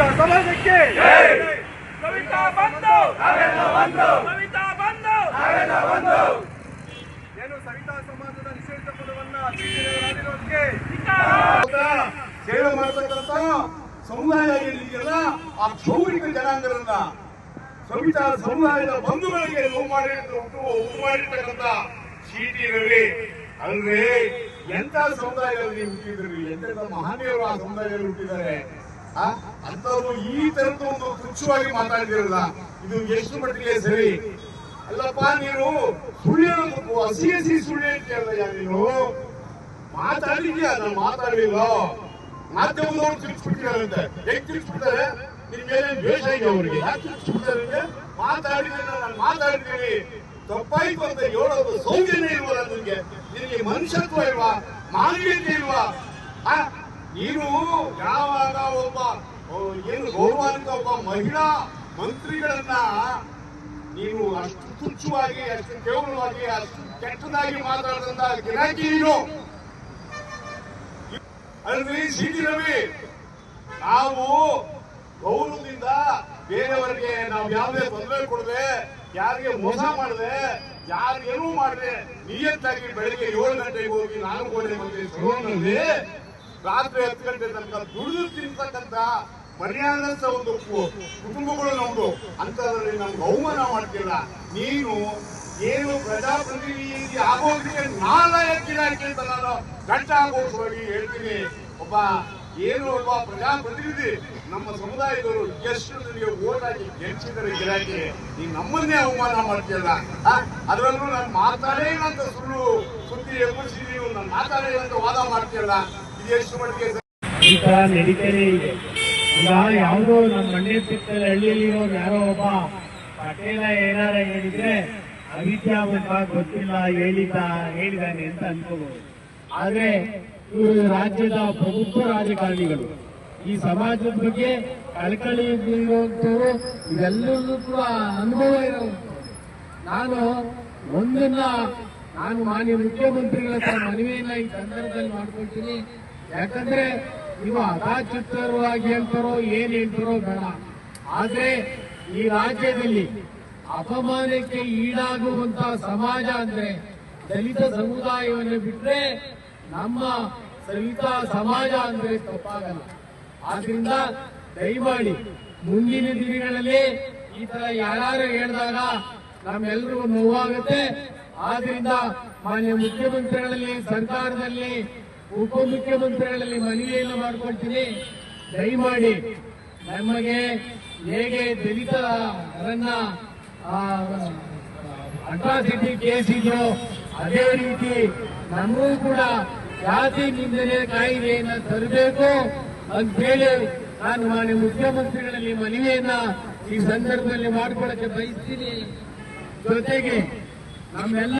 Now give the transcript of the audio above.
ಸವಿತಾ ಸಮಾಜಕ್ಕೆ. ಕವಿತಾ ಬಂದು ಸವಿತಾ ಬಂದು ಏನು ಸವಿತಾ ಸಮಾಜದ ನಿಷೇಧ ಪದವನ್ನ ಮಾಡಿರೋದಕ್ಕೆ ಸೇವೆ ಮಾಡತಕ್ಕಂತ ಸಮುದಾಯ ಏನಿದೆಯಲ್ಲ ಆ ಕ್ಷೌರಿಕ ಜನಾಂಗರನ್ನ ಸವಿತಾ ಸಮುದಾಯದ ಬಂಧುಗಳಿಗೆ ನೋವು ಮಾಡಿ ನೋವು ಮಾಡಿರ್ತಕ್ಕಂಥ ಸಿಟಿ ರವಿ. ಅಂದ್ರೆ ಎಂತ ಸಮುದಾಯದಲ್ಲಿ ಹುಟ್ಟಿದ್ರಿ? ಎಂತೆಂತ ಮಹನೀಯರು ಆ ಸಮುದಾಯದಲ್ಲಿ ಹುಟ್ಟಿದ್ದಾರೆ? ಆ? ಅಂಥವ್ರು ಈ ತರದ ಒಂದು ತುಚ್ಛವಾಗಿ ಮಾತಾಡಿದಿರಲ್ಲ, ಇದು ಎಷ್ಟು ಮಟ್ಟಿಗೆ ಸರಿ? ಅಲ್ಲಪ್ಪ, ನೀನು ಸುಳ್ಳು ಹೇಳೋದಕ್ಕೂ ಹಸಿ ಹಸಿ ಸುಳ್ಳಿ ನೀನು? ಮಾತಾಡಿದ್ಯಾ? ನಾನು ಮಾತಾಡಲಿಲ್ಲ ಮಾಧ್ಯಮದವ್ರು ತಿಳಿಸ್ಬಿಟ್ಟಿದಾರಂತೆ ಹೇಗೆ ತಿಳಿಸ್ಬಿಡ್ತಾರೆ? ನಿನ್ ಮೇಲೆ ದ್ವೇಷ ಇದೆ ಅವರಿಗೆ. ಯಾಕೆ ತಿಳಿಸ್ಬಿಡ್ತಾರೆ ಮಾತಾಡಿದ್ರೆ ನಾನು ಮಾತಾಡ್ತೀನಿ. ತಪ್ಪಾಯ್ತು ಅಂತ ಹೇಳೋದು ಸೌಜನ್ಯ ಇಲ್ವಲ್ಲ ನಿನ್ಗೆ? ನಿನಗೆ ಮನುಷ್ಯತ್ವ ಇಲ್ವಾ? ಮಾನವೀಯತೆ ಇಲ್ವಾ? ನೀನು ಯಾವಾಗ ಒಬ್ಬ ಏನು ಗೌರವಾನ್ವಿತ ಒಬ್ಬ ಮಹಿಳಾ ಮಂತ್ರಿಗಳನ್ನ ನೀನು ಅಷ್ಟು ತುಚ್ಛವಾಗಿ, ಅಷ್ಟು ಕೇವಲವಾಗಿ, ಅಷ್ಟು ಕೆಟ್ಟದಾಗಿ ಮಾತಾಡದಂತ ಗಿರಾಕಿ ನೀನು? ಅಲ್ರಿ, ಸಿಟಿ ರವಿ, ನಾವು ಗೌರವದಿಂದ ಬೇರೆಯವರಿಗೆ ನಾವು ಯಾವುದೇ ತೊಂದರೆ ಕೊಡದೆ, ಯಾರಿಗೆ ಮೋಸ ಮಾಡದೆ ಯಾರಿಗೇನು ಮಾಡದೆ ನಿಯತ್ತಾಗಿ ಬೆಳಿಗ್ಗೆ ಏಳು ಗಂಟೆಗೆ ಹೋಗಿ ನಾಲ್ಕು ಗಂಟೆ ಮಂದಿ ಸಲೂನ್ನಲ್ಲಿ ರಾತ್ರಿ ಹತ್ತು ಗಂಟೆ ತನಕ ದುಡಿದು ತಿಂತಕ್ಕಂತ ಮರ್ಯಾದಂತ ಒಂದು ಕುಟುಂಬಗಳು ನಮ್ದು. ಅಂತದ್ರಲ್ಲಿ ನಮ್ಗೆ ಅವಮಾನ ಮಾಡ್ತೀರ? ನೀನು ಏನು ಪ್ರಜಾಪ್ರತಿನಿಧಿ ಆಗೋದಕ್ಕೆ ನಾಲ್ಕಿನ ಅಂತ ನಾನು ಘಂಟಾಘೋಷವಾಗಿ ಹೇಳ್ತೀನಿ. ಒಬ್ಬ ಏನು ಒಬ್ಬ ಪ್ರಜಾಪ್ರತಿನಿಧಿ ನಮ್ಮ ಸಮುದಾಯದವರು ಎಷ್ಟು ನಿಮಗೆ ಓಟ್ ಹಾಕಿ ಗೆಲ್ಸಿದ್ದಾರೆ ಗಿರಾಕಿ ಈ ನಮ್ಮನ್ನೇ ಅವಮಾನ ಮಾಡ್ತೀಯಲ್ಲ? ಅದರಲ್ಲೂ ನಾನು ಮಾತಾಡೇ ಅಂತ ಸುಳ್ಳು ಸುದ್ದಿ ಎಬ್ಬಿಸಿ ನೀವು ನಾನು ಮಾತಾಡೇ ವಾದ ಮಾಡ್ತೀಯಲ್ಲ? ಇದು ತರ ನಡೀತಾನೆ ಇದೆ. ಈಗ ಯಾವುದೋ ನಮ್ಮ ಮಂಡ್ಯ ಹಳ್ಳಿಯಲ್ಲಿ ಇರೋರು ಯಾರೋ ಒಬ್ಬ ಪಟೇಲ ಏನಾರ ಹೇಳಿದ್ರೆ ಅವಿದ್ಯಾವಂತ ಗೊತ್ತಿಲ್ಲ ಹೇಳಿದ ಹೇಳಿದಾನೆ ಅಂತ ಅನ್ಕೋಬಹುದು. ಆದ್ರೆ ಇವರು ರಾಜ್ಯದ ಪ್ರಮುಖ ರಾಜಕಾರಣಿಗಳು. ಈ ಸಮಾಜದ ಬಗ್ಗೆ ಕಳಕಳಿ ಇರುವಂತವರು ಇದೆಲ್ಲರೂ ಕೂಡ ಅನುಭವ ಇರುವಂತ ನಾನು ಒಂದನ್ನ, ನಾನು ಮಾನ್ಯ ಮುಖ್ಯಮಂತ್ರಿಗಳ ಹತ್ರ ಮನವಿಯನ್ನ ಈ ಸಂದರ್ಭದಲ್ಲಿ ಮಾಡ್ಕೊಳ್ತೀನಿ. ಯಾಕಂದ್ರೆ ನೀವು ಅದಾಚಿತ್ತರವಾಗಿ ಹೇಳ್ತಾರೋ ಏನ್ ಹೇಳ್ತಾರೋ ಬೇಡ. ಆದ್ರೆ ಈ ರಾಜ್ಯದಲ್ಲಿ ಅಪಮಾನಕ್ಕೆ ಈಡಾಗುವಂತ ಸಮಾಜ ಅಂದ್ರೆ ದಲಿತ ಸಮುದಾಯವನ್ನು ಬಿಟ್ರೆ ನಮ್ಮ ದಲಿತ ಸಮಾಜ ಅಂದ್ರೆ ತಪ್ಪಾಗಲ್ಲ. ಆದ್ರಿಂದ ದಯಮಾಡಿ ಮುಂದಿನ ದಿನಗಳಲ್ಲಿ ಈ ತರ ಯಾರು ಹೇಳಿದಾಗ ನಮ್ಮೆಲ್ಲರಿಗೂ ನೋವಾಗುತ್ತೆ. ಆದ್ರಿಂದ ಮಾನ್ಯ ಮುಖ್ಯಮಂತ್ರಿಗಳಲ್ಲಿ, ಸರ್ಕಾರದಲ್ಲಿ ಉಪಮುಖ್ಯಮಂತ್ರಿಗಳಲ್ಲಿ ಮನವಿಯನ್ನು ಮಾಡ್ಕೊಳ್ತೀನಿ. ದಯಮಾಡಿ ನಮಗೆ ಹೇಗೆ ದಲಿತರನ್ನ ಅಟ್ರಾಸಿಟಿ ಕೇಸ್ ಇದ್ರು ಅದೇ ರೀತಿ ನಮಗೂ ಕೂಡ ಜಾತಿ ನಿಂದನೆ ಕಾಯ್ದೆಯನ್ನ ತರಬೇಕು ಅಂತೇಳಿ ನಾನು ಮಾನ್ಯ ಮುಖ್ಯಮಂತ್ರಿಗಳಲ್ಲಿ ಮನವಿಯನ್ನ ಈ ಸಂದರ್ಭದಲ್ಲಿ ಮಾಡ್ಕೊಳ್ಳಕ್ಕೆ ಬಯಸ್ತೀನಿ. ಜೊತೆಗೆ ನಮ್ಮೆಲ್ಲ